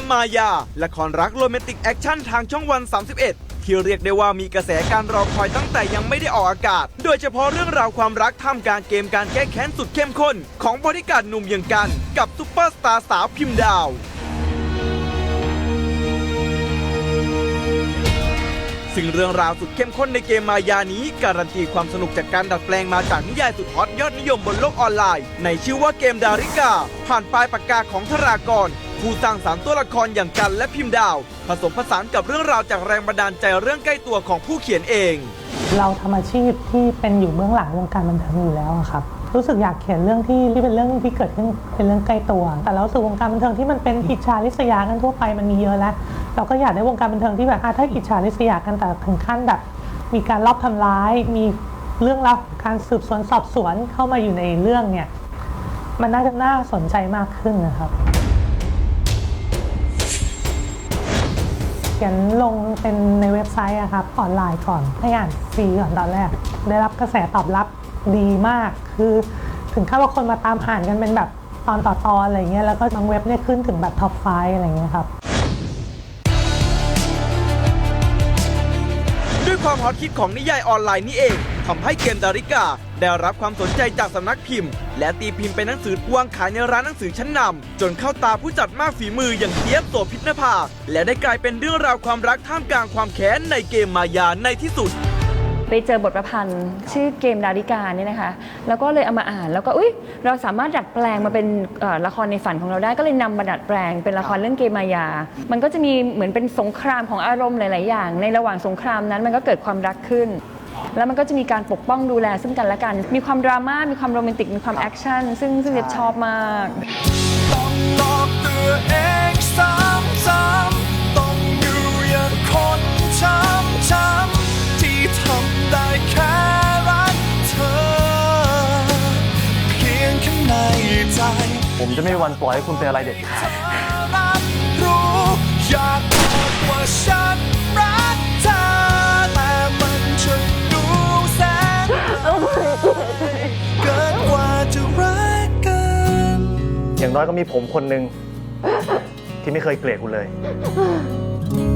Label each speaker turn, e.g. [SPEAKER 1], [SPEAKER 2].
[SPEAKER 1] มมายา ละครรักโรแมนติกแอคชั่นทางช่องวัน 31 ที่เรียกได้ว่ามีกระแสการรอคอยตั้งแต่ยังไม่ได้ออกอากาศ โดยเฉพาะเรื่องราวความรักท่ามกลางเกมการแก้แค้นสุดเข้มข้น ของบริการหนุ่มอย่างกัน กับซุปเปอร์สตาร์สาวพิมพ์ดาวซึ่งเรื่องราวสุดเข้มข้นในเกมมายานี้ การันตีความสนุกจากการดัดแปลงมาจากนิยายสุดฮอตยอดนิยมบนโลกออนไลน์ ในชื่อว่าเกมดาริกา ผ่านปลายปากกาของธรากร ผู้สร้างสารรค์ตัวละครอย่างกันและพิมพ์ดาว ผสมผสานกับเรื่องราวจากแรงบันดาลใจเรื่องใกล้ตัวของผู้เขียนเอง
[SPEAKER 2] เราทำอาชีพที่เป็นอยู่เบื้องหลังวงการบันเทิงอยู่แล้วอะครับ รู้สึกอยากเขียนเรื่องที่ที่เป็นเรื่องที่เกิดขึ้นเป็นเรื่องใกล้ตัว แต่เรารู้สึกวงการบันเทิงที่มันเป็นอิจฉาริษยากันทั่วไปมันมีเยอะแล้ว เราก็อยากได้วงการบันเทิงที่แบบอะถ้าอิจฉาริษยากันแต่ถึงขั้นแบบ มีการลอบทำร้าย มีเรื่องราวการสืบสวนสอบสวนเข้ามาอยู่ในเรื่องเนี่ย มันน่าจะน่าสนใจมากขึ้นนะครับ เขียนลงเป็นในเว็บไซต์อะครับออนไลน์ก่อนให้อ่านฟรีก่อนตอนแรก ได้รับกระแสตอบรับดีมาก คือถึงขั้นว่าคนมาตามอ่านกันเป็นแบบตอนต่อตอนอะไรเงี้ยแล้วก็บางเว็บเนี่ยขึ้นถึงแบบท็อปไฟอะไรเงี้ยครับ
[SPEAKER 1] ความฮอตคิดของนิยายออนไลน์นี่เองทำให้เกมดาริกา ได้รับความสนใจจากสำนักพิมพ์ และตีพิมพ์เป็นหนังสือวางขายในร้านหนังสือชั้นนำจนเข้าตาผู้จัดมากฝีมืออย่างเทียบโสพิษณภาและได้กลายเป็นเรื่องราวความรักท่ามกลางความแค้นในเกมมายาในที่สุด
[SPEAKER 3] ไปเจอบทประพันธ์ชื่อเกมดาริกาเนี่ยนะคะ แล้วก็เลยเอามาอ่านแล้วก็อุ้ยเราสามารถดัดแปลงมาเป็นละครในฝันของเราได้ก็เลยนำมาดัดแปลงเป็นละครเรื่องเกมมายา มันก็จะมีเหมือนเป็นสงครามของอารมณ์หลาย ๆ อย่าง ในระหว่างสงครามนั้นมันก็เกิดความรักขึ้นแล้วมันก็จะมีการปกป้องดูแลซึ่งกันและกัน มีความดราม่า มีความโรแมนติก มีความแอคชั่น ซึ่งซึ่งเด็ชอบมาก
[SPEAKER 4] ผมจะไม่มีวันปล่อยให้คุณเป็นอะไรเด็ดขาด
[SPEAKER 5] รับรู้อยากบอกว่าฉันรักเธอแต่มันช่างดูแสนเกินกว่าจะรักกัน
[SPEAKER 4] อย่างน้อยก็มีผมคนหนึ่งที่ไม่เคยเกลียดคุณเลย
[SPEAKER 5] เ